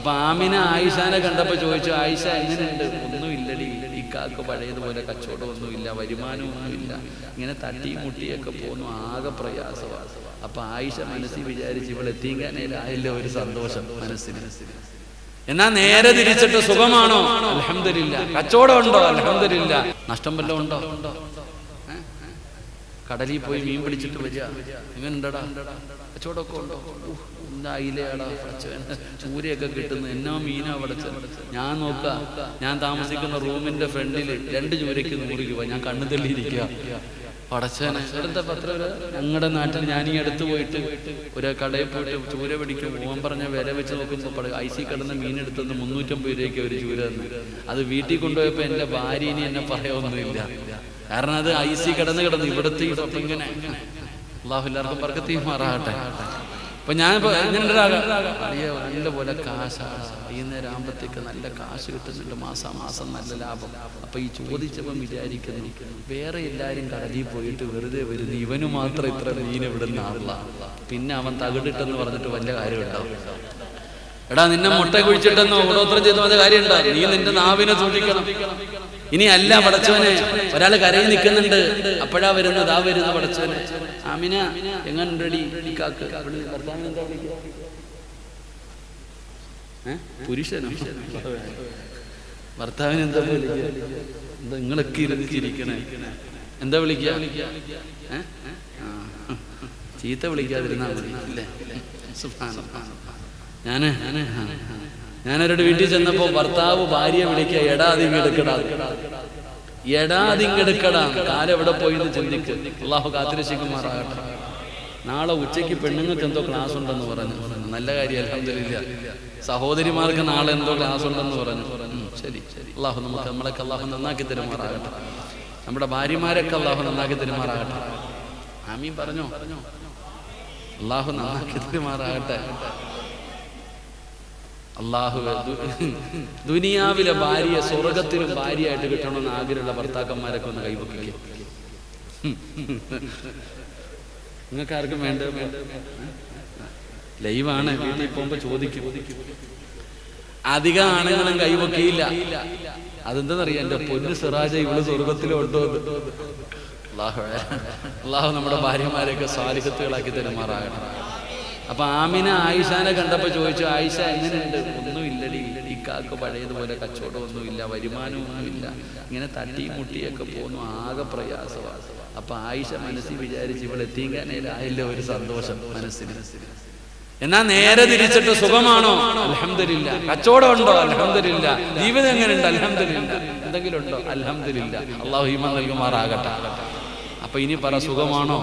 അപ്പൊ ആമിന ആയിഷാനെ കണ്ടപ്പോ ചോദിച്ചു ആയിഷ എങ്ങനെയുണ്ട്? ഒന്നുമില്ലടി. ഇക്കാക്ക് പഴയതുപോലെ കച്ചവടം ഒന്നുമില്ല വരുമാനം ഒന്നുമില്ല ഇങ്ങനെ തട്ടി മുട്ടിയൊക്കെ പോകുന്നു ആകെ പ്രയാസമാണ് അപ്പൊ ആയിഷ മനസ്സിൽ വിചാരിച്ച് ഇവിടെ എത്തിക്കാനേലായില്ല ഒരു സന്തോഷം മനസ്സിന്. എന്നാ നേരെ തിരിച്ചിട്ട് സുഖമാണോ? അലഹമില്ല കച്ചവടം ഉണ്ടോ അലഹമില്ല നഷ്ടം വല്ലതും ഉണ്ടോ? കടലിൽ പോയി മീൻ പിടിച്ചിട്ട് വരിക. എങ്ങനെയുണ്ടടാ കച്ചവടമൊക്കെ ഉണ്ടോ? എന്താ അയിലയാടാ ചൂരയൊക്കെ കിട്ടുന്നു. എന്നാ മീനാ പടച്ചവൻ? ഞാൻ നോക്ക. ഞാൻ താമസിക്കുന്ന റൂമിന്റെ ഫ്രണ്ടിൽ രണ്ട് ചൂരയ്ക്ക് നൂറ് രൂപ. ഞാൻ കണ്ണു തള്ളിയിരിക്കുക പടച്ചവനെ എന്താ പത്ര ഞങ്ങളുടെ നാട്ടിൽ ഞാൻ ഈ അടുത്ത് പോയിട്ട് ഒരു കടയിൽ പോയിട്ട് ചൂര പിടിക്കും. ഓൻ പറഞ്ഞ വില വെച്ച് നോക്കുമ്പോൾ ഐ സി കിടന്ന മീനെടുത്തെന്ന് മുന്നൂറ്റമ്പത് രൂപയ്ക്ക് ഒരു ചൂര തന്നു. അത് വീട്ടിൽ കൊണ്ടുപോയപ്പോൾ എന്റെ ഭാര്യ ഇനി എന്നെ പറയാനൊന്നുമില്ല. കാരണം അത് ഐ സി കടന്ന് കിടന്ന് ഇവിടുത്തെ ഇങ്ങനെ. അള്ളാഹു എല്ലാവർക്കും പറക്കത്തീമാറാകട്ടെ അപ്പൊ ഞാൻ നല്ല പോലെ കാശാണ് വൈകുന്നേരം ആകുമ്പോഴത്തേക്ക് നല്ല കാശ് കിട്ടുന്നുണ്ട് മാസം മാസം നല്ല ലാഭം. അപ്പൊ ഈ ചോദിച്ചപ്പം വിചാരിക്കുന്നു വേറെ എല്ലാരും കടലിൽ പോയിട്ട് വെറുതെ വരുന്നു. ഇവന് മാത്രം ഇത്ര മീൻ ഇവിടുന്ന് ആളില്ല പിന്നെ അവൻ തകിടിട്ടെന്ന് പറഞ്ഞിട്ട് വല്ല കാര്യമുണ്ടാവും. എടാ നിന്നെ മുട്ട കുഴിച്ചിട്ടെന്നോ കൂടോത്രം ചെയ്തോ അത് കാര്യമുണ്ടോ നീ നിന്റെ നാവിനെ സൂക്ഷിക്കണം. ഇനി അല്ല പടച്ചവനെ. ഒരാൾ കരയിൽ നിൽക്കുന്നുണ്ട്. അപ്പോഴാ വരുന്നത്. ആ വരുന്നത് പടച്ചവനെ. ആമിന എങ്ങനെ? പുരുഷനോ? ഭർത്താവിന് എന്താ വിളിക്കുക? നിങ്ങളൊക്കെ ഇരുന്നിരിക്കണേ എന്താ വിളിക്കുക? ചീത്ത വിളിക്കാതിരുന്നാ മതി. അല്ലേ. ഞാൻ ഞാൻ ഞാനൊരുടെ വീട്ടിൽ ചെന്നപ്പോ ഭർത്താവ് ഭാര്യ വിളിക്കുക എടാ അതിങ്ങെടുക്കടാ എടാ അതിങ്ങെടുക്കടാ കാലെവിടെ പോയി എന്ന് ചിന്തിക്ക്. അള്ളാഹു കാത്തിരശിക്കുമാറാകട്ടെ നാളെ ഉച്ചയ്ക്ക് പെണ്ണുങ്ങൾക്ക് എന്തോ ക്ലാസ് ഉണ്ടെന്ന് പറഞ്ഞു. നല്ല കാര്യം അലഹമില്ല സഹോദരിമാർക്ക് നാളെ എന്തോ ക്ലാസ് ഉണ്ടെന്ന് പറഞ്ഞു. ശരി. അള്ളാഹു നമുക്ക് നമ്മളൊക്കെ അള്ളാഹു നന്നാക്കി തരുമാറാകട്ടെ. നമ്മുടെ ഭാര്യമാരൊക്കെ അള്ളാഹു നന്നാക്കി തരുമാറാകട്ടെ. ആമീൻ പറഞ്ഞോ. അള്ളാഹു നന്നാക്കി തരുമാറാകട്ടെ. അള്ളാഹു ദുനിയാവിലെ ഭാര്യ സ്വർഗത്തിലും ഭാര്യയായിട്ട് കിട്ടണമെന്ന് ആഗ്രഹമുള്ള ഭർത്താക്കന്മാരൊക്കെ ഒന്ന് കൈവക്കിക്കും നിങ്ങൾക്ക് ആർക്കും വേണ്ട? ലൈവാണ് വീട്ടിൽ പോകുമ്പോ ചോദിക്കും. അധികം ആണുങ്ങളും കൈവക്കിയില്ല അതെന്താണെന്നറിയാം എന്റെ പൊന്നു സിറാജ ഇവൾ സ്വർഗത്തിലും ഉണ്ടോ എന്ന്. അള്ളാഹു അള്ളാഹു നമ്മുടെ ഭാര്യമാരെയൊക്കെ സ്വാലിഹത്തുകളാക്കി തരുമാറാകണം അപ്പൊ ആമിന ആയിഷാനെ കണ്ടപ്പോ ചോദിച്ചു ആയിഷ എങ്ങനെയുണ്ട്? ഒന്നുമില്ലടി ഇക്കാക്ക് പഴയതുപോലെ കച്ചവടം ഒന്നുമില്ല വരുമാനം ഒന്നുമില്ല ഇങ്ങനെ തട്ടി മുട്ടിയൊക്കെ പോകുന്നു ആകെ പ്രയാസമാണ് അപ്പൊ ആയിഷ മനസ്സിൽ വിചാരിച്ച് ഇവിടെ എത്തിക്കാനേലായില്ല ഒരു സന്തോഷം മനസ്സിന്. എന്നാ നേരെ തിരിച്ചിട്ട് സുഖമാണോ? അലഹമില്ല കച്ചവടം ഉണ്ടോ അലഹമില്ല ജീവിതം എങ്ങനെയുണ്ട്? അലഹമില്ല എന്തെങ്കിലും ഉണ്ടോ അലഹമില്ല അള്ളാഹു ഹിമ നൽകുമാറാകട്ടെ അപ്പൊ ഇനി പറ സുഖമാണോ?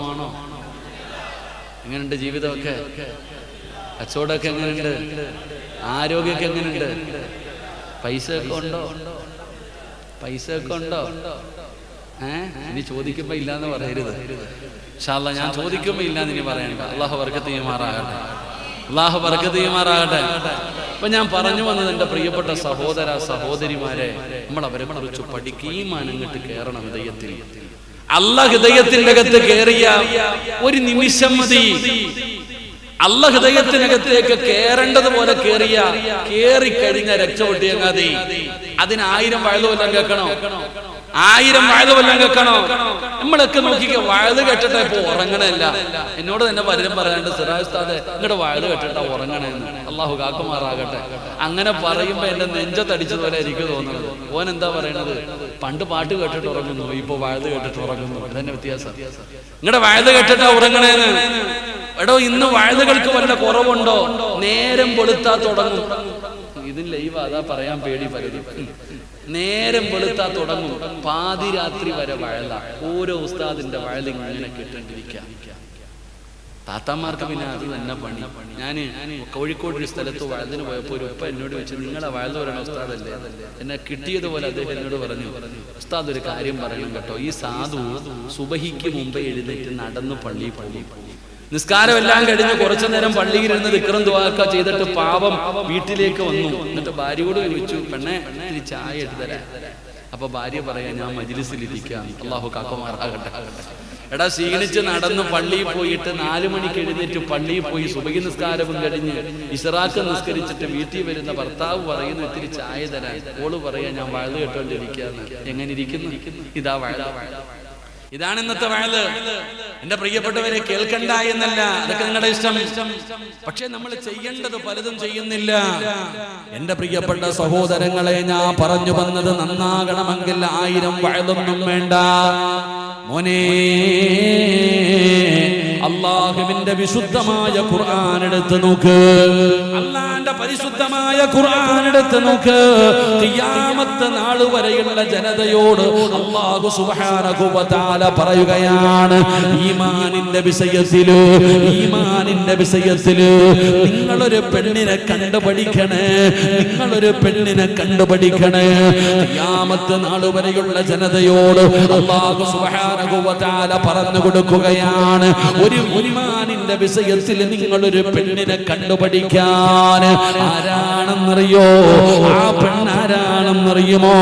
എങ്ങനെയുണ്ട് ജീവിതമൊക്കെ? കച്ചവടമൊക്കെ എങ്ങനെയുണ്ട് ആരോഗ്യമൊക്കെ എങ്ങനെയുണ്ട് പൈസ ഒക്കെ ഉണ്ടോ? പൈസ ഒക്കെ ഉണ്ടോ? ഏ? ഇനി ചോദിക്കുമ്പോ ഇല്ലാന്ന് പറയരുത്. ഷാല്ല ഞാൻ ചോദിക്കുമ്പോ ഇല്ലാന്ന് ഇനി പറയണ്ട. അള്ളാഹു വർക്കത്ത് ചെയ്യുമാറാകട്ടെ. അള്ളാഹു വർക്കത്ത് ചെയ്യുമാറാകട്ടെ. അപ്പൊ ഞാൻ പറഞ്ഞു വന്നത് എന്റെ പ്രിയപ്പെട്ട സഹോദര സഹോദരിമാരെ നമ്മൾ അവരെ കുറിച്ച് പഠിക്കുകയും അങ്ങോട്ട് കയറണം ഹൃദയത്തിൽ. അല്ല ഹൃദയത്തിന്റെ അകത്ത് കയറിയ ഒരു നിമിഷം മതി. അല്ല ഹൃദയത്തിനകത്തേക്ക് കേറേണ്ടതുപോലെ കേറിയ കേറി കഴിഞ്ഞ രക്ഷപൊട്ടിയങ്ങാതി. അതിന് ആയിരം വയലുവല്ലം കേൾക്കണോ? ആയിരം വയലുവല്ലം കേൾക്കണോ? നമ്മളൊക്കെ നോക്കിക്ക വയത് കേട്ടിട്ട് ഇപ്പൊ ഉറങ്ങണല്ല എന്നോട് തന്നെ പലരും പറയാണ്ട് സിറാസ്താദ് നിങ്ങളുടെ വയത് കേട്ടിട്ടാ ഉറങ്ങണേന്ന്. അള്ളാഹു കാക്കുമാറാകട്ടെ. അങ്ങനെ പറയുമ്പോ എന്റെ നെഞ്ചത്തടിച്ചതുപോലെ എനിക്ക് തോന്നുന്നത് ഓൻ എന്താ പറയണത്? പണ്ട് പാട്ട് കേട്ടിട്ട് ഉറങ്ങുന്നു ഇപ്പൊ വയത് കേട്ടിട്ട് ഉറങ്ങുന്നു. ഇതന്നെ വ്യത്യാസം. നിങ്ങളുടെ വയത് കേട്ടിട്ടാ ഉറങ്ങണേന്ന്. എടോ ഇന്ന് വഴുതുകൾക്ക് വല്ല കുറവുണ്ടോ? നേരം വെളുത്താ തുടങ്ങും. ഇതിൽ ലൈവ് അതാ പറയാൻ പേടി പലരും. നേരം വെളുത്താ തുടങ്ങും. പാതിരാത്രി വരെ വഴല ഓരോ ഉസ്താദിന്റെ വഴല ഇങ്ങനെ കിട്ടേണ്ടിരിക്കാം. താത്താമാർക്ക് പിന്നെ അത് തന്നെ പണി. ഞാൻ കോഴിക്കോട് ഒരു സ്ഥലത്ത് വഴുതിന് പോയപ്പോ ഒരു ഉപ്പ എന്നോട് വെച്ച് നിങ്ങളെ വഴുതു പറയണ ഉസ്താദല്ലേ? എന്നെ കിട്ടിയതുപോലെ അദ്ദേഹം എന്നോട് പറഞ്ഞു. ഉസ്താദ് ഒരു കാര്യം പറയണം കേട്ടോ. ഈ സാധു സുബഹിക്ക് മുമ്പ് എഴുന്നേറ്റ് നടന്ന് പള്ളി പോകും. നിസ്കാരമെല്ലാം കഴിഞ്ഞ് കുറച്ചു നേരം പള്ളിയിൽ ഇരുന്ന് വിക്രം ദ്വാക്ക ചെയ്തിട്ട് പാപം വീട്ടിലേക്ക് വന്നു. എന്നിട്ട് ഭാര്യയോട് ചോദിച്ചു പെണ്ണെ ഇത്തിരി ചായ എടുത്തരാ തരാം. അപ്പൊ ഭാര്യ പറയാ ഞാൻ മജിലിസിലിരിക്കാം. അള്ളാഹു കാക്കമാറാകട്ടെ. എടാ ക്ഷീണിച്ച് നടന്ന് പള്ളിയിൽ പോയിട്ട് നാലു മണിക്ക് എഴുന്നേറ്റ് പള്ളിയിൽ പോയി സുബഹി നിസ്കാരവും കഴിഞ്ഞ് ഇസ്രാക്ക് നിസ്കരിച്ചിട്ട് വീട്ടിൽ വരുന്ന ഭർത്താവ് പറയുന്നു ഇത്തിരി ചായ തരാൻ ഓൾ പറയാ ഞാൻ കേട്ടോണ്ടിരിക്കാന്ന്. എങ്ങനെ ഇരിക്കുന്നു? ഇതാ വഴല ഇതാണ് ഇന്നത്തെ വഴൽ എന്റെ പ്രിയപ്പെട്ടവരെ കേൾക്കണ്ട എന്നല്ല. അതൊക്കെ നിങ്ങളുടെ ഇഷ്ടം. പക്ഷെ നമ്മൾ ചെയ്യേണ്ടത് പലതും ചെയ്യുന്നില്ല. എന്റെ പ്രിയപ്പെട്ട സഹോദരങ്ങളെ ഞാൻ പറഞ്ഞു വന്നത് നന്നാകണമെങ്കിൽ ആയിരം വഴലൊന്നും വേണ്ട. മോനെ അള്ളാഹുവിന്റെ വിശുദ്ധമായ ഖുർആൻ എടുത്ത് നോക്ക്. അള്ളാന്റെ പരിശുദ്ധമായ ഖുർആൻ എടുത്ത് നോക്ക്. ഖിയാമത്ത് നാൾ വരെയുള്ള ജനതയോട് അള്ളാഹു സുബ്ഹാനഹു വ തആല പറയുകയാണ് ഈമാനിന്റെ വിഷയത്തിൽ ഈമാനിന്റെ വിഷയത്തിൽ നിങ്ങളൊരു പെണ്ണിനെ കണ്ടുപഠിക്കണേ നിങ്ങളൊരു പെണ്ണിനെ കണ്ടുപഠിക്കണേ. ഖിയാമത്ത് നാൾ വരെയുള്ള ജനതയോട് അള്ളാഹു സുബ്ഹാനഹു വ തആല പറഞ്ഞു കൊടുക്കുകയാണ്. ഒരു ഈമാനിന്റെ വിഷയത്തിൽ നിങ്ങൾ ഒരു പെണ്ണിനെ കണ്ടുപഠിക്കാൻ ആരാണെന്നറിയോ? ആ പെണ്ണാരാണെന്നറിയുമോ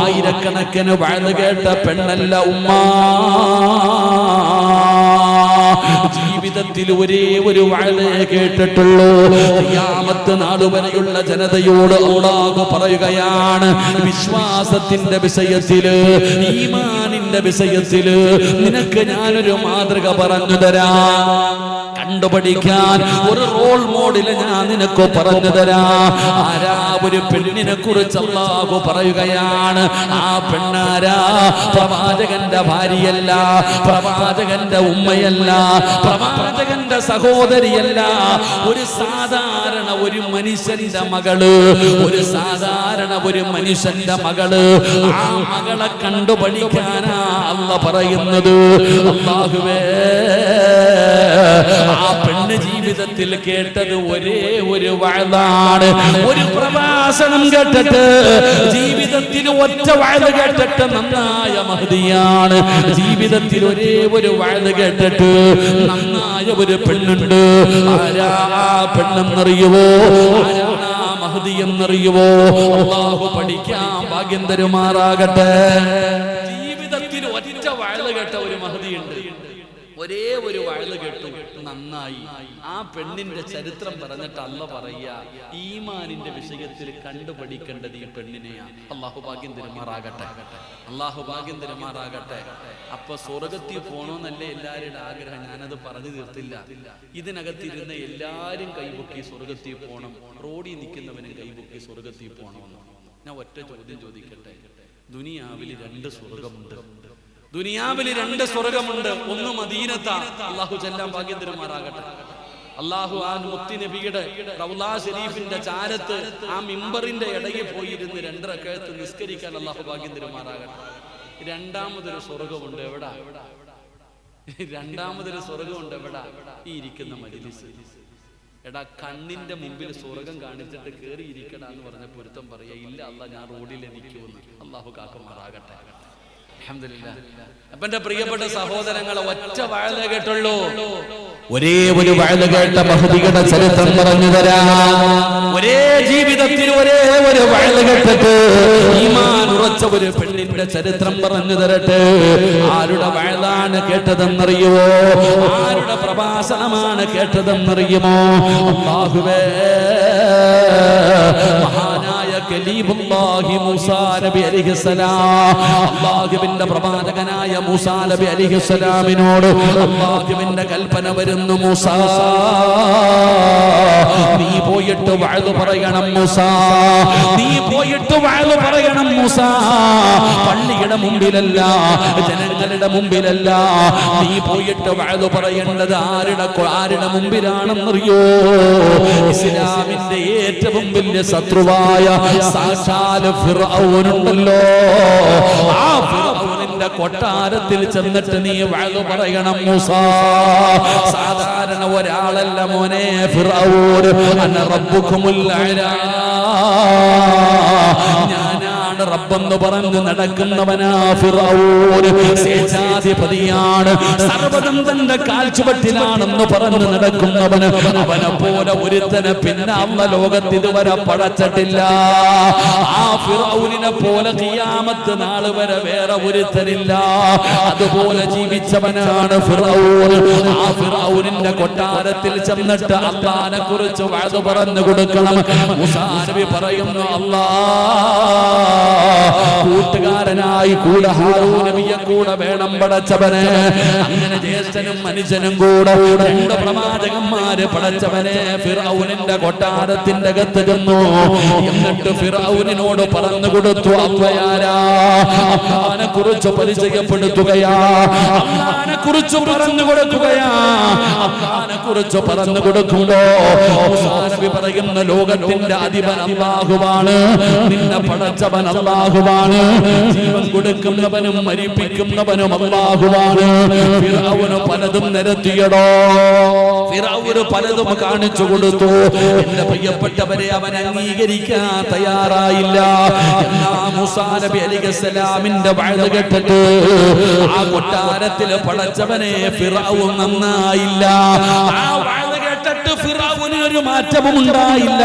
ആയിരക്കണക്കിന് വഴുത് കേട്ട പെണ്ണല്ല ഉമ്മ. ജീവിതത്തിൽ ഒരേ ഒരു വാഴയെ കേട്ടിട്ടുള്ളൂ. യാമത്ത് നാൾ വരെയുള്ള ജനതയോട് ഓടാകു പറയുകയാണ്. വിശ്വാസത്തിന്റെ വിഷയത്തിൽ ഈമാനിന്റെ വിഷയത്തിൽ നിനക്ക് ഞാനൊരു മാതൃക പറഞ്ഞു തരാം. കണ്ടുപഠിക്കാൻ ഒരു റോൾ മോഡൽ ഞാൻ നിനക്ക് പറഞ്ഞു തരാം. ആരാ ഒരു പെണ്ണിനെ കുറിച്ച് അള്ളാഹു പറയുകയാണ്? ആ പെണ്ണാരാ? പ്രവാചകന്റെ ഭാര്യയല്ല പ്രവാചകന്റെ ഉമ്മയല്ല പ്രവാചകന്റെ സഹോദരിയല്ല. ഒരു സാധാരണ ഒരു മനുഷ്യന്റെ മകൾ ഒരു സാധാരണ ഒരു മനുഷ്യന്റെ മകൾ. ആ മകളെ കണ്ടുപഠിക്കാനാ അല്ല പറയുന്നത്. അള്ളാഹുവേ പെണ്ണ് ജീവിതത്തിൽ കേട്ടത് ഒരേ ഒരു വഴുതാണ് ഒരു പ്രഭാഷണം കേട്ടിട്ട് ജീവിതത്തിൽ ഒറ്റ വഴുത് കേട്ടിട്ട് നന്നായ മഹതിയാണ്. ജീവിതത്തിൽ ഒരേ ഒരു വഴുത് കേട്ടിട്ട് നന്നായ ഒരു പെണ്ണുണ്ട്. ആരാ ആ പെണ്ണെന്നറിയുവോ? ആ മഹതി എന്നറിയുവോ? അള്ളാഹു പഠിക്കാൻ ഭാഗ്യം തരുമാറാകട്ടെ ജീവിതത്തിൽ ഒറ്റ വഴത് കേട്ട ഒരു മഹതിയുണ്ട് ഒരേ ഒരു വഴൽ കേട്ടു നന്നായി ആ പെണ്ണിന്റെ ചരിത്രം പറഞ്ഞിട്ട് അല്ല ഈമാനിന്റെ വിഷയത്തിൽ കണ്ടുപഠിക്കേണ്ടത് ഈ പെണ്ണിനെയാണ് അള്ളാഹു ഭാഗ്യം തിരുമാറാകട്ടെ. അള്ളാഹു ഭാഗ്യം തിരുമാറാകട്ടെ. അപ്പൊ സ്വർഗത്തിൽ പോണോന്നല്ലേ എല്ലാവരുടെ ആഗ്രഹം? ഞാനത് പറഞ്ഞു തീർത്തില്ല. ഇതിനകത്തിരുന്ന എല്ലാരും കൈപൊക്കി സ്വർഗത്തിൽ പോണം. റോഡിൽ നിൽക്കുന്നവനും കൈപൊക്കി സ്വർഗത്തിൽ പോണമെന്ന്. ഞാൻ ഒറ്റ ചോദ്യം ചോദിക്കട്ടെ. ദുനിയാവിൽ രണ്ട് സ്വർഗമുണ്ട്. ദുനിയാവിൽ രണ്ട് സ്വർഗമുണ്ട്. ഒന്ന് മദീനത്താണ് അള്ളാഹു ചെല്ലാം ഭാഗ്യം തരുമാറാകട്ടെ. അള്ളാഹു ആ മുത്തി നബിയുടെ റൗലാ ഷെരീഫിന്റെ ചാരത്ത് ആ മിമ്പറിന്റെ ഇടയിൽ പോയിരുന്ന് രണ്ടരക്കഴത്ത് നിസ്കരിക്കാൻ അള്ളാഹു ഭാഗ്യം തരുമാറാകട്ടെ. രണ്ടാമതൊരു സ്വർഗമുണ്ട് എവിടാ? രണ്ടാമതൊരു സ്വർഗമുണ്ട് എവിടാ? ഈ ഇരിക്കുന്ന മജിലിസ്. എടാ കണ്ണിന്റെ മുമ്പിൽ സ്വർഗം കാണിച്ചിട്ട് കേറി ഇരിക്കടാ എന്ന് പറഞ്ഞ പൊരുത്തം പറയാ ഇല്ല അല്ല ഞാൻ റോഡിൽ എനിക്ക് എനിക്കുമെന്ന് അള്ളാഹു കാക്കുമാറാകട്ടെ. അപ്പൊ പ്രിയപ്പെട്ട സഹോദരങ്ങളെ ഒറ്റ വാഴ കേട്ടുള്ളൂ. ഒരേ ഒരു വഴുത് കേട്ട ബഹുതികളുടെ ചരിത്രം പറഞ്ഞു തരാം. ഒരേ ജീവിതത്തിൽ ഒരേ ഒരു വഴുത് കേട്ടിട്ട് ഈമാൻ ഉറച്ച ഒരു പെണ്ണിന്റെ ചരിത്രം പറഞ്ഞു തരട്ടെ. ആരുടെ വഴുതാണ് കേട്ടതെന്നറിയുമോ ആരുടെ പ്രഭാഷണമാണ് കേട്ടതെന്നറിയുമോ? അല്ലാഹുവേ മഹാനായ കലീമുല്ലാഹി മൂസാ നബി അലിഹിസ്സലാം അല്ലാഹുവിന്റെ പ്രവാചകനായ മൂസാ നബി അലൈഹിസ്സലാമിനോട് അല്ലാഹുവിന്റെ കൽപ്പന വരുന്നു മൂസാ. നീ പോയിട്ട് വഴുതു പറയണം മൂസാ. നീ പോയിട്ട് വഴുതു പറയണം മൂസാ. പള്ളിയുടെ മുമ്പിലല്ല ജനങ്ങളുടെ മുമ്പിലല്ല. നീ പോയിട്ട് വഴുതു പറയേണ്ടത് ആരുടെ ആരുടെ മുമ്പിലാണെന്നറിയോ? ഇസ്ലാമിന്റെ ഏറ്റവും വലിയ ശത്രുവായ സാക്ഷാൽ ഫിർഔനുണ്ടല്ലോ ആ ഫിറൗനിന്റെ കൊട്ടാരത്തിൽ ചെന്നിട്ട് നീ വഴുതു പറയണം മൂസ. സാധാരണ ഒരാളല്ല മോനെ ഫിർഔൻ അന റബ്ബുക്കുമുൽ അലാ ഞാനാണ് റബ്ബെന്ന് പറഞ്ഞ് നടക്കുന്നവനാ ഫിറഔൻ സ്വേച്ഛാധിപതിയാണ് സർവതും തന്റെ കാൽച്ചുവട്ടിലാണെന്ന് പറഞ്ഞ് നടക്കുന്നവന് അവനെ പോലെ ഒരുത്തനെ പിന്നെ അന്ന ലോകത്ത് ഇതുവരെ പടച്ചിട്ടില്ല ആ ഫിറൗനിനെ പോലെ ഖിയാമത്ത് നാൾ വരെ വേറെ ഒരുത്തനില്ല. അതുപോലെ ജീവിച്ചവനാണ് ഫിറൗൻ ആ ഫിറൗനിന്റെ കൊട്ടാരത്തിൽ ചെന്നിട്ട് അള്ളാനെ കുറിച്ച് വാത് പറഞ്ഞു കൊടുക്കണം. മൂസാ നബി പറയുന്നു അല്ലാ കൂട്ടുകാരനായി കൂടെ ഹാറൂൻ നബിയെ കൂടെ വേണം പടച്ചവനെ. അങ്ങനെ ജ്യേഷ്ഠനും മനുഷ്യനും കൂടെ രണ്ട് പ്രവാചകന്മാര് പടച്ചവനെ ഫിറൗനിന്റെ കൊട്ടാരത്തിന്റെ അകത്ത് ചെന്നു. എന്നിട്ട് ഫിറൗനിനോട് പറഞ്ഞു കൊടുത്തു അവയാരാ അമ്മാനെ കുറിച്ച് പരിചയപ്പെടുത്തുകയാ അമ്മാനെ കുറിച്ച് പറഞ്ഞു കൊടുക്കുകയാ. കുറിച്ച് പറഞ്ഞു കൊടുക്കുമ്പോ പറയുന്ന ലോകത്തിന്റെ അധിപൻ അള്ളാഹുവാണ്. നിന്നെ പടച്ചവൻ അള്ളാഹുവാണ്. ജീവൻ കൊടുക്കുന്നവനും മരിപ്പിക്കുന്നവനും അള്ളാഹുവാണ്. ഫിറഔന് പലതും നിരത്തിയടോ. ഫിറഔന് പലതും കാണിച്ചു കൊടുത്തു. എന്റെ പ്രിയപ്പെട്ടവരെ അവൻ അംഗീകരിക്കാൻ തയ്യാറായില്ല. മുസാനബി മൂസാ നബി അലിഖലാമിന്റെ വഴുത് കേട്ടിട്ട് ആ കൊട്ടാരത്തിൽ പടച്ചവനെ ഫിറഔൻ നന്നായില്ല. ആ വഴുത് കേട്ടിട്ട് ഫിറൗന് ഒരു മാറ്റവും ഉണ്ടായില്ല.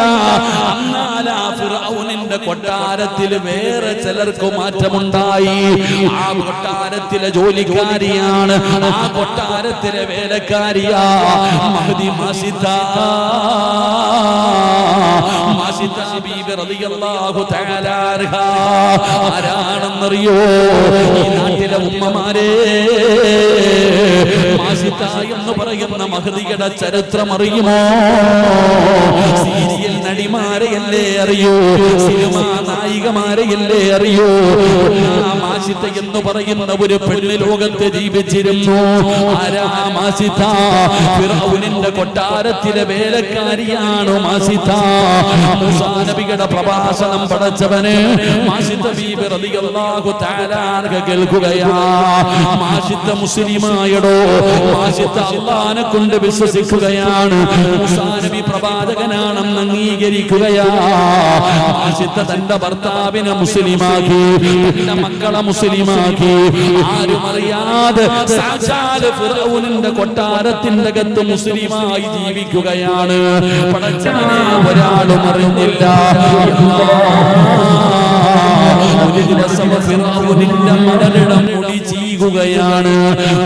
എന്നാൽ ആ കൊട്ടാരത്തിൽ വേറെ ചിലർക്ക് മാറ്റമുണ്ടായി. ആ കൊട്ടാരത്തിലെ ജോലിക്കാരിയാണ് ആ കൊട്ടാരത്തിലെ വേലക്കാരിയാ മഹദി മാസിത മാസിത ബീബി റളിയല്ലാഹു തആല ആരാണെന്നറിയോ? ഈ നാട്ടിലെ ഉമ്മമാരെ. എന്ന് പറയുന്ന മഹദിയുടെ ചരിത്രം അറിയുമോ? സീരിയൽ നടിമാരെയല്ലേ അറിയൂ? സിനിമ നായികമാരെയല്ലേ അറിയോ? മാസിത എന്ന് പറയുന്ന ഒരു പെണ്ണ് ലോകത്ത് ജീവിച്ചിരുന്നു. ആരാ മാസിത ഫിറൗനിന്റെ കൊട്ടാരത്തിലെ വേലക്കാരിയാണ് മാസിത നബിയുടെ പ്രഭാഷണം പടച്ചവന് മാസിത ബീബി റളിയല്ലാഹു തആല കേൾക്കുകയാ. മാസിത മുസ്ലിമായടോ? മാസിത അല്ലാഹനെ കൊണ്ട് വിശ്വസിക്കുകയാണ്. നബി പ്രവാചകനാണെന്ന് അംഗീകരിക്കുകയാ. മാസിത തന്റെ ഭർത്താവിനെ മുസ്ലിമാക്കി മക്കളെ മുസ്ലിമാക്കി. ആരും അറിയാതെ കൊട്ടാരത്തിന്റെ അകത്ത് മുസ്ലിമായി ജീവിക്കുകയാണ്. ഒരാളും അറിഞ്ഞില്ല. ഒരു ദിവസം ഫിറൗനിന്റെ മടലിടം മുടി ചീകുകയാണ്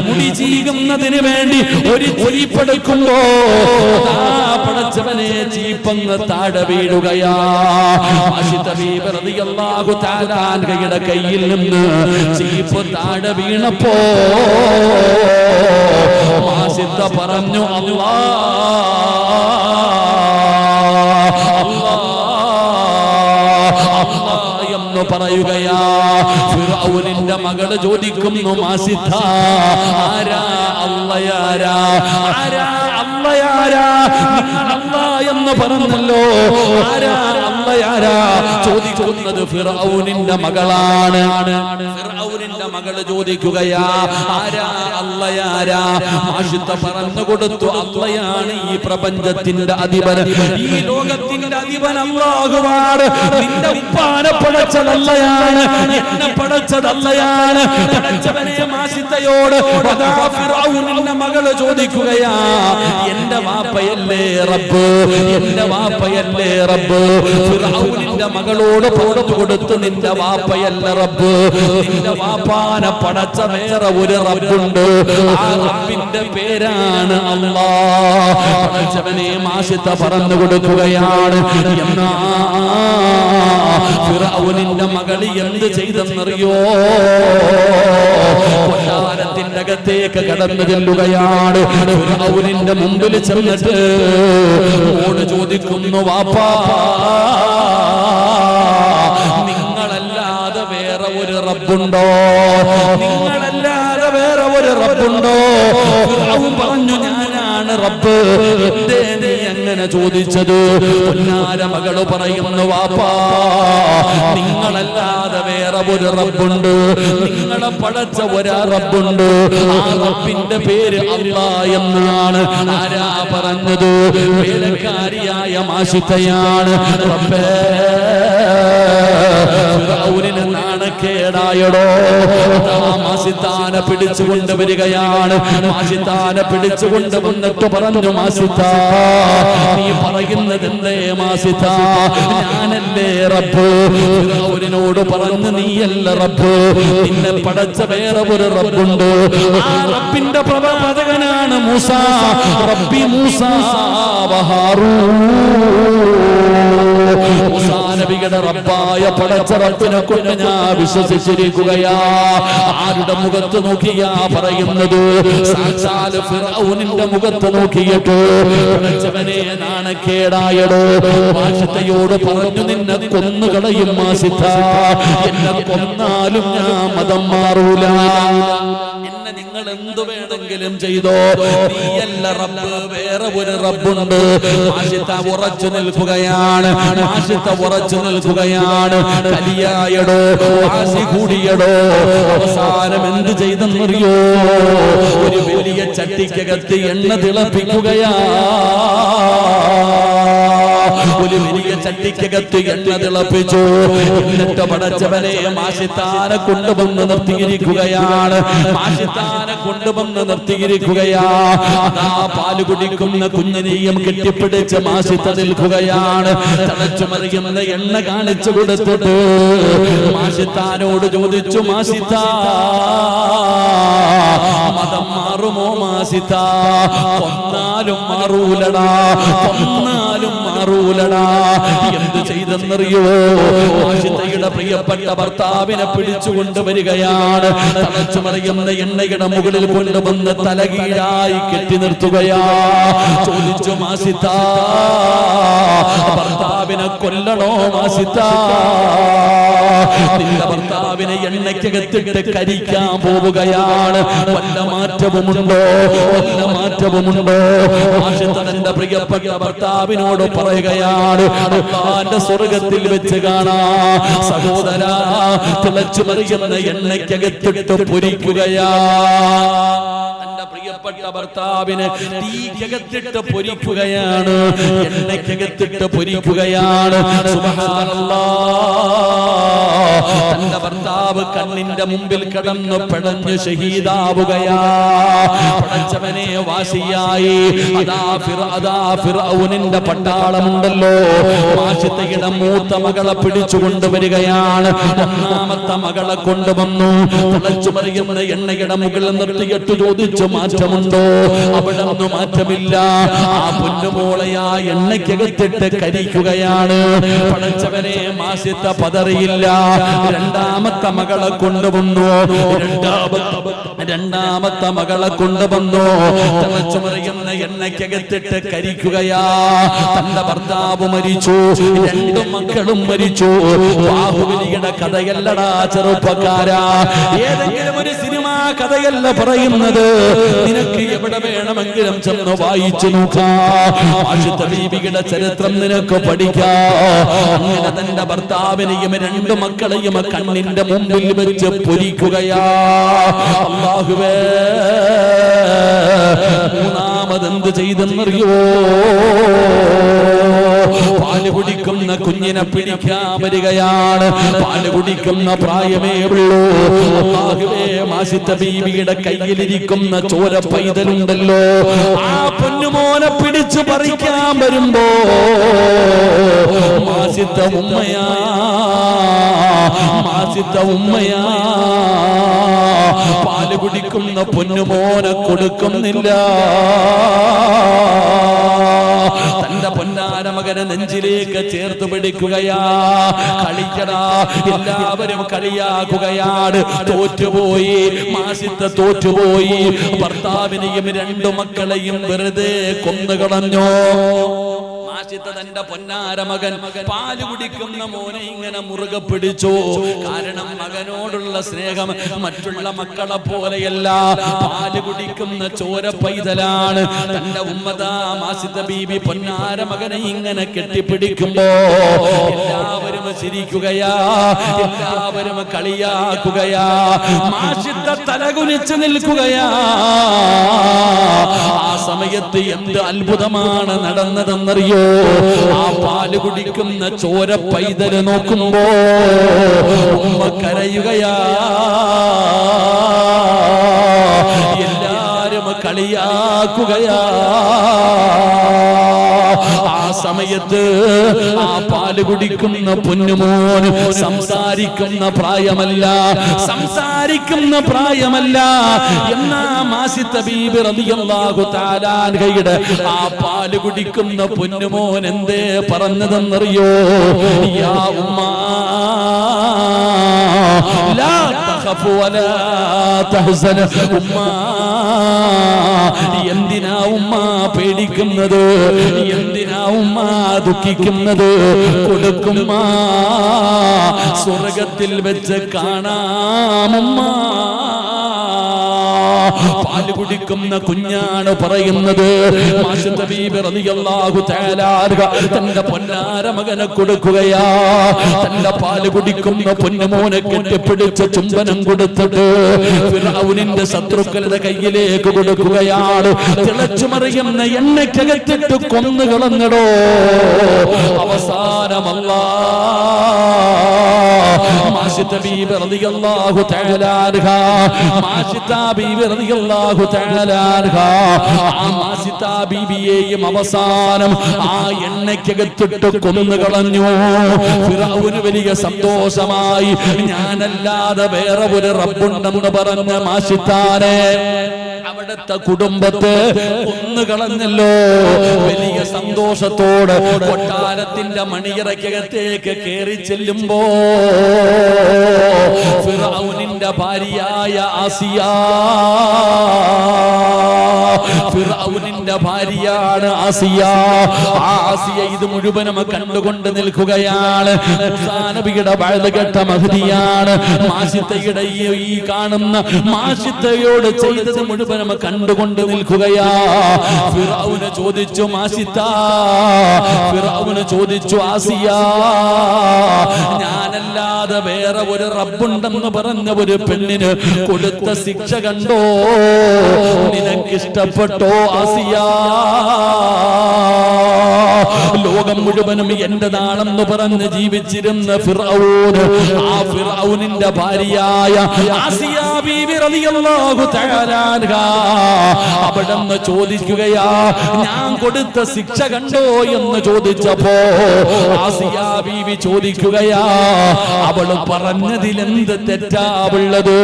മുടി ചീകുന്നതിന് വേണ്ടി ഒരു ചീപ്പെടുക്കുമ്പോ പടച്ചവനെ ചീപ്പങ്ങ് താഴെ വീഴുകയാ. കയ്യിൽ നിന്ന് ചീപ്പ് താഴെ വീണപ്പോ പറഞ്ഞു അല്ലാ. എന്ന് പറയുകയാ. ഫിറൗനിന്റെ മകൾ ചോദിക്കുന്നു മാസിദ്ധ ആരാ? അള്ളയാരാ? ആരാ? അള്ളയാരാ? നിങ്ങൾ എന്ന് പറഞ്ഞല്ലോ. ആരാ? അള്ളയാരാ ചോദിക്കുന്നത് ഫിറൌനിന്റെ മകളാണ്. ഫിറൌനിന്റെ മകൾ ചോദിക്കുകയാ ആരാ? അള്ളയാരാ മാഷിത്ത പറഞ്ഞു കൊടുത്തു അള്ളയാണ് ഈ പ്രപഞ്ചത്തിന്റെ അധിപൻ. ഈ ലോകത്തിന്റെ അധിപൻ അള്ളാഹുവാണ് നിന്റെ ഉപ്പാനെ പടച്ചതല്ലയാണ് എന്നെ പടച്ചതല്ലയാണ് പടച്ചവനെ ഫിറൌനിന്റെ ഫിറൗനിന്റെ മകൾ ചോദിക്കുകയാ എന്റെ വാപ്പയല്ലേ റബ്ബ്? എന്റെ വാപ്പയല്ലേ റബ്ബ്? ഫിറൗനിന്റെ മകളോട് പുറത്തു കൊടുത്തു നിന്റെ വാപ്പയല്ല റബ്ബ്. നിന്റെ വാപ്പാനെ പടച്ച വേറെ ഒരു റബ്ബുണ്ട്. ആ റബ്ബിന്റെ പേരാണ് അല്ലാ. പടച്ചവനെ മാസിത്ത പറഞ്ഞു കൊടുക്കുകയാണ്. എന്നാ? ഫിറൗനിന്റെ എന്ത് ചെയ്തെന്നറിയോ? കൊട്ടാരത്തിന്റെ അകത്തേക്ക് കടന്നു ചെല്ലുകയാണ്. ഫിറൗനിന്റെ മുമ്പിൽ ചെന്നിട്ട് ഓട് ചോദിക്കുന്നു വാപ്പാ നിങ്ങളല്ലാതെ വേറെ ഒരു റബ്ബുണ്ടോ? നിങ്ങളല്ലാതെ വേറെ ഒരു റബ്ബുണ്ടോ? പറഞ്ഞു ഞാനാണ് റബ്ബ്. നീ അങ്ങനെ ചോദിച്ചത്? പൊന്നാര മകൾ പറയുന്നു വാപ്പാ നിങ്ങളല്ലാതെ വേറെ ഒരു റബ്ബുണ്ട്. നിങ്ങളെ പടച്ച ഒരാ റബ്ബുണ്ട്. ആ റബ്ബിന്റെ പേര് അല്ലാ എന്നാണ് ആരാ പറഞ്ഞത്? വേലക്കാരിയായ മാഷിത്തയാണ്. റബ്ബേ. ഫിറൗനിന് നാണക്കേടായടോ. മാസിത്താനെ പിടിച്ചു കൊണ്ടുവരികയാണ് മാസിത്താനെ പിടിച്ചു കൊണ്ടുവന്നിട്ട് പറഞ്ഞു മാസിത്ത നീ പറയുന്നത് എന്തേ മാസിത്ത ഞാനല്ലേ റബ്ബ്? ഫിറൗനിനോട് പറഞ്ഞു നീയല്ല റബ്ബ്. നിന്നെ പടച്ച വേറെ ഒരു റബ്ബുണ്ട്. ആ റബ്ബിന്റെ പ്രവാചകനാണ് മൂസ. റബ്ബി മൂസ നബിയുടെ റബ്ബായ പടച്ച റബ്ബിനെ കൊണ്ട് ഞാൻ വിശ്വസിച്ചിരിക്കുകയാ. ആരുടെ മുഖത്ത് നോക്കിയാ പറയുന്നത്? ഫിറൗനിന്റെ മുഖത്ത് നോക്കിയിട്ട് പടച്ചവനെ നാണക്കേടായടോ. ഭാഷത്തയോട് പറഞ്ഞു നിന്നെ കൊന്നുകളയും മാസിദ്ധ എന്നെ കൊന്നാലും ഞാൻ മതം മാറൂല. എന്തു വേണമെങ്കിലും ചെയ്തോ. നീയല്ല റബ്ബ് വേറെ ഒരു റബ്ബുണ്ട്. ആശിത്ത ഉറച്ചു നിൽക്കുകയാണ്. ആശിത്ത ഉറച്ചു നിൽക്കുകയാണ്. കലിയായടോ ആശി കൂടിയടോ. അവസാനം എന്ത് ചെയ്തെന്നറിയോ? ഒരു വലിയ ചട്ടിക്കകത്ത് എണ്ണ തിളപ്പിക്കുകയാ. ഒരു നിർത്തിയിരിക്കുകയാണ്. പാൽ കുടിക്കുന്ന കുഞ്ഞിനെയും കെട്ടിപ്പിടിച്ച് മാഷിത്ത നിൽക്കുകയാണ്. തളച്ചു മറിയുന്ന എണ്ണ കാണിച്ചു കൊടുത്തിട്ട് മാഷിത്താനോട് ചോദിച്ചു മാഷിത്ത മതം മാറുമോ മാസിത്ത കൊന്നാലും മാറൂലടാ. കൊന്നാലും മാറൂലടാ എന്ത് ചെയ്തെന്നറിയോ? ആശിത്തയുടെ പ്രിയപ്പെട്ട ഭർത്താവിനെ പിടിച്ചുകൊണ്ട് വരികയാണ്. തളച്ചു മറിയുന്ന എണ്ണയുടെ മുകളിൽ കൊണ്ടുവന്ന് തലകീഴായി കെട്ടി നിർത്തുകയാ. ചോദിച്ചു ഭർത്താവിനെ കൊല്ലണോ മാസിത്ത നിന്റെ ഭർത്താവിനെ എണ്ണയ്ക്കകത്തിട്ട് കരിക്കാൻ പോവുകയാണ്. വല്ല മാറ്റവുമുണ്ടോ? വല്ല മാറ്റവുമുണ്ടോ? തന്റെ പ്രിയപ്പെട്ട ഭർത്താവിനോട് പറയുകയാണ് അള്ളാന്റെ സ്വർഗത്തിൽ വെച്ച് കാണാ. സഹോദര തിളച്ചു മറിയുന്ന എണ്ണയ്ക്കകത്തിട്ട് പൊരിക്കുകയാ. പ്രിയപ്പെട്ട ഭർത്താവിന് തീക്കകത്തിട്ട് പൊരിക്കുകയാണ്. എണ്ണയ്ക്കകത്തിട്ട് പൊരിക്കുകയാണ്. തന്റെ ഭർത്താവ് കണ്ണിന്റെ മുമ്പിൽ കിടന്ന് പിടഞ്ഞ് ഷഹീദാവുകയാ. പടച്ചവനെ വാസിയായി. അതാ ഫിർ അതാ ഫിറൗനിന്റെ പട്ടാളമുണ്ടല്ലോ. വാശിത്തയുടെ മൂത്ത മകളെ പിടിച്ചു കൊണ്ടുവരികയാണ് ഒന്നാമത്തെ മകളെ കൊണ്ടുവന്നു. തിളച്ചു മറിയുന്ന എണ്ണയുടെ മുകളിൽ നിർത്തിയിട്ട് ചോദിച്ചു മാറ്റമുണ്ടോ? അവിടെ ഒന്നും മാറ്റമില്ല. ആ പൊന്നുമോളയാ എണ്ണയ്ക്കകത്തിട്ട് കരിക്കുകയാണ്. പടച്ചവനെ മാസിത്ത പതറിയില്ല. രണ്ടാമത്തെ മകളെ കൊണ്ടുവന്നു. രണ്ടാമത്തെ മകളെ കൊണ്ടുവന്നു. തിളച്ചു മറിയുന്ന എണ്ണയ്ക്കകത്തിട്ട് കരിക്കുകയാ. തന്റെ ഭർത്താവ് മരിച്ചു. രണ്ടു മക്കളും മരിച്ചു. ബാഹുബലിയുടെ കഥയല്ലടാ ചെറുപ്പക്കാരാ. ഏതെങ്കിലും ഒരു സിനിമാ കഥയല്ല പറയുന്നത്. നിനക്ക് എവിടെ വേണമെങ്കിലും ചെന്ന് വായിച്ചു നോക്കാം. ചരിത്രം നിനക്ക് പഠിക്കാ. തന്റെ ഭർത്താവിനെയും രണ്ടു മക്കളെയും കണ്ണിന്റെ മുമ്പിൽ വെച്ച് പൊരിക്കുകയാ. അള്ളാഹുവേ മൂന്നാമതെന്ത് ചെയ്തെന്നറിയോ? കുടിക്കുന്ന കുഞ്ഞിനെ പിടിക്കാൻ വരികയാണ്. പാൽ കുടിക്കുന്ന പ്രായമേ ഉള്ളൂ. മാസിത്ത ബീവിയുടെ കയ്യിലിരിക്കുന്ന ചോര പൈതലുണ്ടല്ലോ. ആ പൊന്നുമോനെ പിടിച്ചു പറിക്കാൻ വരുമ്പോ മാസിത്ത ഉമ്മയാ. മാസിത്ത ഉമ്മയാ. പാൽ കുടിക്കുന്ന പൊന്നുമോനെ കൊടുക്കുന്നില്ല. തന്റെ പൊന്നാര മകനെ നെഞ്ചിലേക്ക് ചേർത്ത് പിടിക്കുകയാ. കളിക്കടാ. എല്ലാവരും കളിയാക്കുകയാണ്. തോറ്റുപോയി. മാസിത്ത തോറ്റുപോയി. ഭർത്താവിനെയും രണ്ടു മക്കളെയും വെറുതെ കൊന്നുകളഞ്ഞോ. മാഷിത്ത തന്റെ പൊന്നാര മകൻ പാൽ കുടിക്കുന്ന മോനെ ഇങ്ങനെ മുറുകെ പിടിച്ചു. കാരണം മകനോടുള്ള സ്നേഹം മറ്റുള്ള മക്കളെ പോലെയല്ല. പാൽ കുടിക്കുന്ന ചോര പൈതലാണ്. തന്റെ ഉമ്മതാ മാസിത ബീബി പൊന്നാര മകനെ ഇങ്ങനെ കെട്ടിപ്പിടിക്കുമ്പോ എല്ലാവരും ചിരിക്കുകയാ. എല്ലാവരും കളിയാക്കുകയാ. മാഷിത്ത തലകുനിച്ച് നിൽക്കുകയാ. ആ സമയത്ത് എന്ത് അത്ഭുതമാണ് നടന്നതെന്നറിയോ? ആ പാൽ കുടിക്കുന്ന ചോര പൈതൽ നോക്കുമ്പോ ഉമ്മ കരയുകയാ. എല്ലാരും കളിയാക്കുകയാ. ആ സമയത്ത് ആ പാൽ കുടിക്കുന്ന പൊന്നുമോൻ സംസാരിക്കുന്ന പ്രായമല്ല സംസാരിക്കുന്ന പ്രായമല്ല. എന്നാ മാസിത്ത ബീബി റളിയല്ലാഹു തആലാൻഹയുടെ ആ പാൽ കുടിക്കുന്ന പൊന്നുമോൻ എന്തേ പറഞ്ഞതെന്നറിയോ? യാ ഉമ്മാ ലാ തഖഫ് വലാ തഹ്സൻ ഉമ്മാ എന്തിനാ ഉമ്മ പേടിക്കുന്നത്? എന്തിനാ ഉമ്മ ദുഃഖിക്കുന്നത്? കൊടുക്കുമ്മ സ്വർഗത്തിൽ വെച്ച് കാണാമുമ്മ പാൽ കുടിക്കുന്ന കുഞ്ഞാണ് പറയുന്നത്. തന്റെ പൊന്നാര മകനെ കൊടുക്കുകയാ. തന്റെ പാൽ കുടിക്കുന്ന പൊന്നുമോനെ കെട്ടിപ്പിടിച്ച ചുംബനം കൊടുത്തിട്ട് ഫിറാവുനിന്റെ ശത്രുക്കളുടെ കയ്യിലേക്ക് കൊടുക്കുകയാണ്. തിളച്ചു മറിയുന്ന എണ്ണയ്ക്കകത്തിട്ട് കൊന്നു കളഞ്ഞടോ. അവസാനമല്ലാ. ബീബിയെയും അവസാനം ആ എണ്ണയ്ക്കകത്തിട്ട് കൊന്നു കളഞ്ഞു. ഫിറാവുന് വലിയ സന്തോഷമായി. ഞാനല്ലാതെ വേറെ ഒരു റബ്ബുണ്ടെന്ന് പറഞ്ഞ മാഷിത്താനെ അവിടുത്തെ കുടുംബത്തെ കൊന്നു കളഞ്ഞല്ലോ. വലിയ സന്തോഷത്തോടെ കൊട്ടാരത്തിന്റെ മണിയറയ്ക്കകത്തേക്ക് കയറി ചെല്ലുമ്പോ ഫിറൗനിന്റെ ഭാര്യയായ ആസിയ. ഫിറൗനിന്റെ ഭാര്യയാണ് ആസിയ. ആസിയ ഇത് മുഴുവനും കണ്ടുകൊണ്ട് നിൽക്കുകയാണ്. നബിയുടെ വഴുതുകെട്ട മഹതിയാണ്. മാഷിത്തയുടെ ഈ കാണുന്ന മാഷിത്തയോട് ചെയ്തത് മുഴുവനും കണ്ടുകൊണ്ട് നിൽക്കുകയാ. ഫിറൗന് ചോദിച്ചു മാഷിത്ത ഫിറൗന് ചോദിച്ചു ആസിയ ഞാനല്ലാതെ വേറെ ഒരു റബ്ബുണ്ടെന്ന് പറഞ്ഞ ഒരു പെണ്ണിന് കൊടുത്ത ശിക്ഷ കണ്ടോ? നിനക്കിഷ്ടപ്പെട്ടോ ആസിയ? ലോകം മുഴുവനും എന്റേതാണെന്ന് പറഞ്ഞ് ജീവിച്ചിരുന്ന ഫിറൌൻ ആ ഫിറൌനിന്റെ ഭാര്യയായ ആസിയ ബീവി റളിയല്ലാഹു തആല അവിടെന്ന് ചോദിക്കുകയാ ഞാൻ കൊടുത്ത ശിക്ഷ കണ്ടോ? എന്ന് ചോദിച്ചപ്പോ ആസിയ ബീവി ചോദിക്കുകയാ അവൾ പറഞ്ഞതിലെന്ത് തെറ്റാവുള്ളത്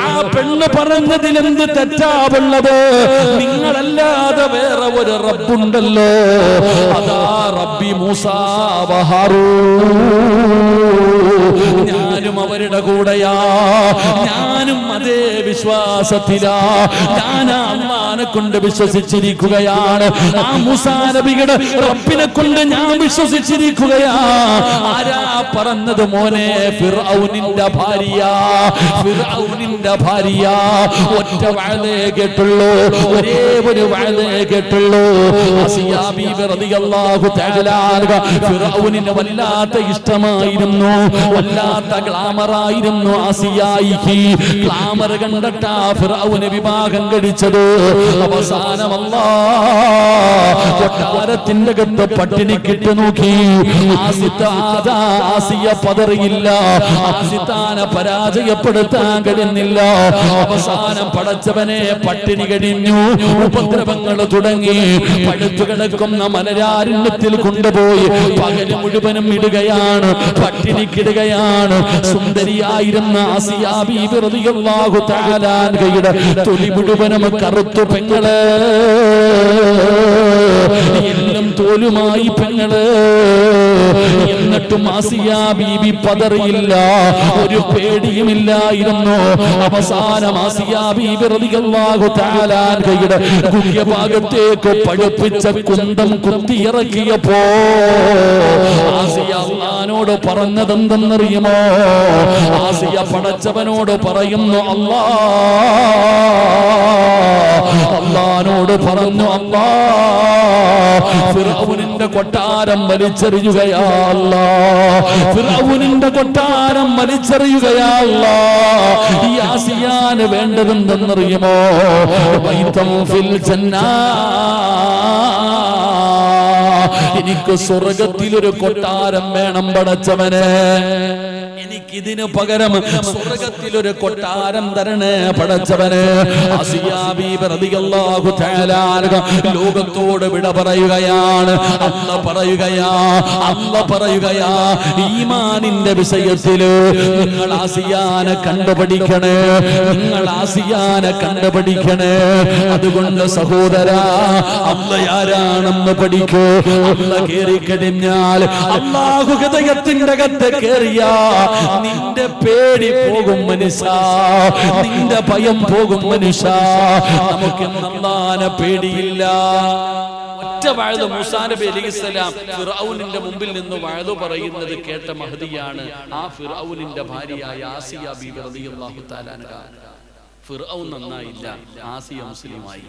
ആ പെണ്ണ് പറഞ്ഞതിലെന്ത് തെറ്റാവുള്ളത് നിങ്ങളല്ലാതെ വേറെ ഒരു റബ്ബുണ്ടല്ലോ. അതാ റബ്ബി മൂസാവഹാറൂ ഞാനും അവരുടെ കൂടെയാ. ഞാനും അതേ വിശ്വാസത്തിലാ. ഞാൻ അമ്മാനെ കൊണ്ട് വിശ്വസിച്ചിരിക്കുകയാണ്. ആ മുസാ നബിയുടെ റബ്ബിനെ കൊണ്ട് ഞാൻ വിശ്വസിച്ചിരിക്കുകയാ. ആരാ പറഞ്ഞത് മോനെ? ഫിർഔനിന്റെ ഭാര്യ. ഫിർഔനിന്റെ ഭാര്യ. ഒറ്റ വഴലേ കേട്ടുള്ളൂ. ഒരേ ഒരു വഴലേ കേട്ടുള്ളൂ. ഫിർഔനിന് വല്ലാത്ത ഇഷ്ടമായിരുന്നു. വല്ലാത്ത ഗ്ലാമറായിരുന്നു ആസിയായിക്ക് ഗ്ലാമർ കണ്ടിട്ടാ ഫിറാവുനെ വിവാഹം കഴിച്ചത്. അവസാനമല്ലാ കൊട്ടാരത്തിന്റെ കത്ത് പട്ടിണി കിട്ടു നോക്കി. ആസിയ പതറിയില്ല. ആസിത്താനെ പരാജയപ്പെടുത്താൻ കഴിയുന്നില്ല. അവസാനം പടച്ചവനെ പട്ടിണി കഴിഞ്ഞു. ഉപദ്രവങ്ങൾ തുടങ്ങി. പഴുത്തു കിടക്കുന്ന മലരാരണ്യത്തിൽ കൊണ്ടുപോയി. പകൽ മുഴുവനും ഇടുകയാണ്. പട്ടിണിക്കിടുകയാണ്. സുന്ദരിയായിരുന്ന ആസിയാ ബീബി റളിയല്ലാഹു തആല അൻഹയുടെ തൊലി മുഴുവനും കറുത്തു പെങ്ങൾ. എല്ലാം തോലുമായി പെങ്ങൾ. എന്നിട്ടും ആസിയ ബീബി പതറിയില്ല. ഒരു പേടിയുമില്ലായിരുന്നു. അവസാനം ആസിയ ബീബി റളിയല്ലാഹു തആല അൻഹയുടെ ഗുഹ്യഭാഗത്തേക്ക് പഴുപ്പിച്ച കുന്തം കുത്തിയിറക്കിയപ്പോ ആസിയ അള്ളഹാനോട് പറഞ്ഞതെന്തെന്നറിയുമോ? ആസിയ പടച്ചവനോട് പറയുന്നു അല്ലാ. അള്ളഹാനോട് പറഞ്ഞു അല്ലാ. ഫിറൗനിന്റെ കൊട്ടാരം വലിച്ചെറിയുകയല്ല ഫിറൗനിന്റെ കൊട്ടാരം വലിച്ചെറിയുകയല്ല ഈ ആസിയാന് വേണ്ടതെന്തെന്നറിയുമോ? ഫിൽ ജന്നാ. എനിക്ക് സ്വർഗത്തിൽ ഒരു കൊട്ടാരം വേണം പടച്ചവന്. എനിക്കിതിന് പകരം സ്വർഗത്തിൽ ഒരു കൊട്ടാരം തരണേ പടച്ചവന്. ലോകത്തോട് വിട പറയുകയാണ്. അല്ല പറയുകയാ അല്ല പറയുകയാ. ഈമാനിന്റെ വിഷയത്തിൽ നിങ്ങൾ ആസിയാനെ കണ്ടുപഠിക്കണേ നിങ്ങൾ ആസിയാനെ കണ്ടുപഠിക്കണേ അതുകൊണ്ട് സഹോദര അല്ല ആരാണെന്ന് പഠിക്കൂ. അല്ല കേറി കഴിഞ്ഞാൽ അള്ളാഹു ഹൃദയത്തിന്റെ അകത്ത് കേറിയ. നിന്റെ പേടി പോകും മനുഷ്യ. നിന്റെ ഭയം പോകും മനുഷ്യ. നമുക്ക് നന്നാന പേടിയില്ല. ഒറ്റ മുമ്പിൽ നിന്ന് വാഴതു പറയുന്നത് കേട്ട മഹതിയാണ് ആ ഫിറഔനിന്റെ ഭാര്യയായ ആസിയ ബിബി റളിയല്ലാഹു തആല ഫിർഔൻ നന്നായില്ല. ആസിയ മുസ്ലിമായി.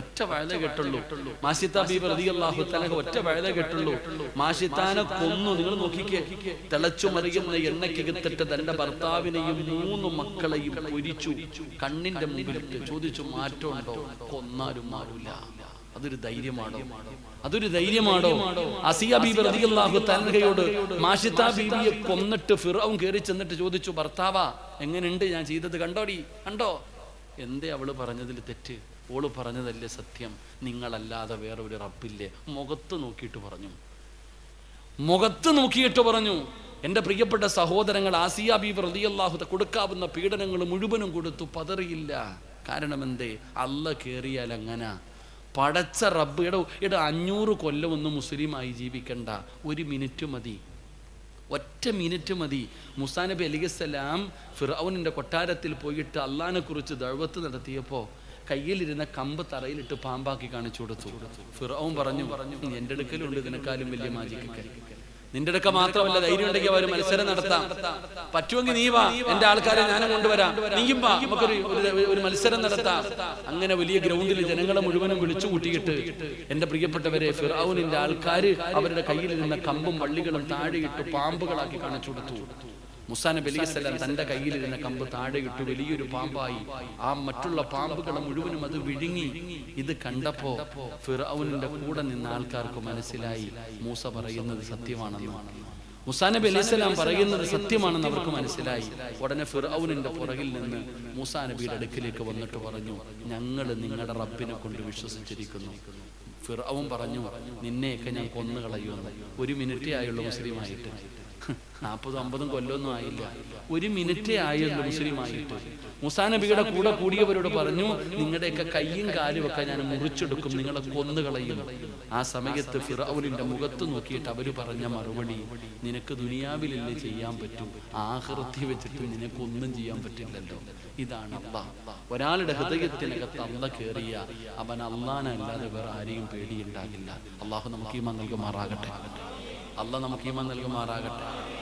ഒറ്റ വയല കെട്ടുള്ളൂ. മാഷിത്ത ബീബ് റളിയല്ലാഹു തആല ഒറ്റ വയല കെട്ടുള്ളൂ. മാഷിത്താനെ കൊന്നു. നിങ്ങൾ നോക്കിക്കേ. തിളച്ചു മറിയുന്ന എണ്ണയ്ക്കകത്തിട്ട് തന്റെ ഭർത്താവിനെയും മൂന്ന് മക്കളെയും പൊരിച്ചു. കണ്ണിന്റെ മുമ്പിലിട്ട് ചോദിച്ചു മാറ്റമുണ്ടോ? കൊന്നാലും മാറൂല. അതൊരു ധൈര്യമാണോ? അതൊരു ധൈര്യമാണോ? അസിയ ബീബ് റളിയല്ലാഹു തലഹയോട് മാഷിത്ത ബീബിയെ കൊന്നിട്ട് ഫിറവും കയറി ചെന്നിട്ട് ചോദിച്ചു ഭർത്താവാ എങ്ങനെയുണ്ട് ഞാൻ ചെയ്തത് കണ്ടോടി? കണ്ടോ? എന്തേ അവൾ പറഞ്ഞതിൽ തെറ്റ്? ഓൾ പറഞ്ഞതല്ലേ സത്യം? നിങ്ങളല്ലാതെ വേറെ ഒരു റബ്ബില്ലേ? മുഖത്ത് നോക്കിയിട്ട് പറഞ്ഞു. മുഖത്ത് നോക്കിയിട്ട് പറഞ്ഞു. എന്റെ പ്രിയപ്പെട്ട സഹോദരങ്ങൾ ആസിയ ബീബ് റളിയല്ലാഹു കൊടുക്കാവുന്ന പീഡനങ്ങൾ മുഴുവനും കൊടുത്തു പതറിയില്ല. കാരണം എന്തേ അല്ല കയറിയാൽ അങ്ങനെ പടച്ച റബ്ബ് ഇട ഇട അഞ്ഞൂറ് കൊല്ലമൊന്നും മുസ്ലിമായി ജീവിക്കണ്ട. ഒരു മിനിറ്റ് മതി. ഒറ്റ മിനിറ്റ് മതി. മുസാ നബി അലിഗസ്സലാം ഫിറൌനിന്റെ കൊട്ടാരത്തിൽ പോയിട്ട് അള്ളഹാനെ കുറിച്ച് ദഴവത്ത് നടത്തിയപ്പോൾ കയ്യിലിരുന്ന കമ്പ് തറയിലിട്ട് പാമ്പാക്കി കാണിച്ചു കൊടുത്തു. ഫിറൌൻ പറഞ്ഞു പറഞ്ഞു എന്റെ അടുക്കലുണ്ട് ഇതിനെക്കാളും വലിയ മാജിക്കൊക്കെ നിന്റെ അടുക്ക മാത്രമല്ല ധൈര്യം ഉണ്ടെങ്കിൽ അവർ മത്സരം നടത്താം. പറ്റുമെങ്കിൽ നീ വാ എന്റെ ആൾക്കാരെ ഞാനും കൊണ്ടുവരാം. നീയും വാ നമുക്കൊരു ഒരു- മത്സരം നടത്താം. അങ്ങനെ വലിയ ഗ്രൗണ്ടിൽ ജനങ്ങളെ മുഴുവനും വിളിച്ചു കൂട്ടിയിട്ട് എന്റെ പ്രിയപ്പെട്ടവരെ ഫിറാവുനിന്റെ ആൾക്കാർ അവരുടെ കയ്യിൽ നിന്ന കമ്പും വള്ളികളും താഴെയിട്ട് പാമ്പുകളാക്കി കാണിച്ചു കൊടുത്തു. മുസാ നബി അലൈഹി സ്വലാം തന്റെ കയ്യിലിരുന്ന കമ്പ് താഴെയിട്ട് വലിയൊരു പാമ്പായി. ആ മറ്റുള്ള പാമ്പുകളെ മുഴുവനും അത് വിഴുങ്ങി ഇത് കണ്ടപ്പോ ഫിറൌനിന്റെ കൂടെ നിന്ന ആൾക്കാർക്ക് മനസ്സിലായി മൂസ പറയുന്നത് സത്യമാണെന്നാണ് മുസാ നബി അലൈഹി സ്വലാം പറയുന്നത് സത്യമാണെന്ന് അവർക്ക് മനസ്സിലായി. ഉടനെ ഫിറൌനിന്റെ പുറകിൽ നിന്ന് മൂസാ നബിയുടെ അടുക്കിലേക്ക് വന്നിട്ട് പറഞ്ഞു ഞങ്ങൾ നിങ്ങളുടെ റബ്ബിനെ കൊണ്ട് വിശ്വസിച്ചിരിക്കുന്നു. ഫിറൌൻ പറഞ്ഞു നിന്നെയൊക്കെ ഞാൻ കൊന്നുകളയുമെന്ന് ഒരു മിനിറ്റേ ആയുള്ള മുസ്ലിമായിട്ട്. നാൽപ്പതും അമ്പതും കൊല്ലമൊന്നും ആയില്ല. ഒരു മിനിറ്റേ ആയുള്ളൂ മുസ്ലിം ആയിട്ട്. മുസാ നബിയുടെ കൂടെ കൂടിയവരോട് പറഞ്ഞു നിങ്ങളുടെയൊക്കെ കയ്യും കാലും ഒക്കെ ഞാൻ മുറിച്ചെടുക്കും നിങ്ങളെ കൊന്നുകളയും ആ സമയത്ത് ഫിറൌലിന്റെ മുഖത്ത് നോക്കിയിട്ട് അവർ പറഞ്ഞ മറുപടി നിനക്ക് ദുനിയാവിലല്ലേ ചെയ്യാൻ പറ്റും? ആഹൃത്തി വെച്ചിട്ട് നിനക്കൊന്നും ചെയ്യാൻ പറ്റില്ലല്ലോ. ഇതാണ് അള്ളാഹ്. ഒരാളുടെ ഹൃദയത്തിനകത്ത് അള്ള കയറിയ അവൻ അള്ളാനല്ലാതെ വേറെ ആരെയും പേടിയുണ്ടാകില്ല. അള്ളാഹു നമുക്ക് ഈ മങ്ങൾക്ക് മാറാകട്ടെ. അല്ല നമുക്ക് ഈമാൻ നൽകുമാറാകട്ടെ.